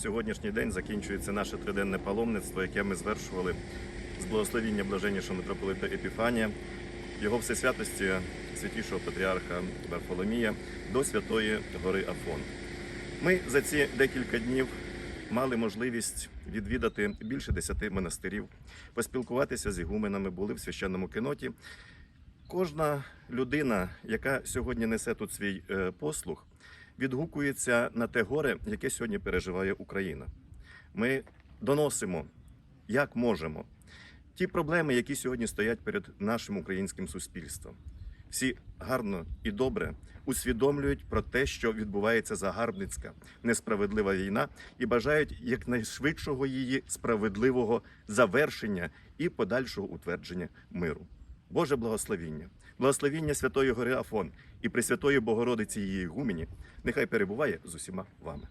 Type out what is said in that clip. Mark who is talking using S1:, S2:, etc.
S1: сьогоднішній день закінчується наше триденне паломництво, яке ми звершували з благословіння блаженнішого митрополита Епіфанія, його всесвятості святішого патріарха Варфоломія до Святої Гори Афон. Ми за ці декілька днів мали можливість відвідати більше десяти монастирів, поспілкуватися з ігуменами, були в священному кіноті. Кожна людина, яка сьогодні несе тут свій е, послуг, відгукується на те горе, яке сьогодні переживає Україна. Ми доносимо, як можемо, ті проблеми, які сьогодні стоять перед нашим українським суспільством. Всі гарно і добре усвідомлюють про те, що відбувається загарбницька несправедлива війна, і бажають якнайшвидшого її справедливого завершення і подальшого утвердження миру. Боже благословіння, благословіння Святої Гори Афон і Пресвятої Богородиці її Гумені, нехай перебуває з усіма вами.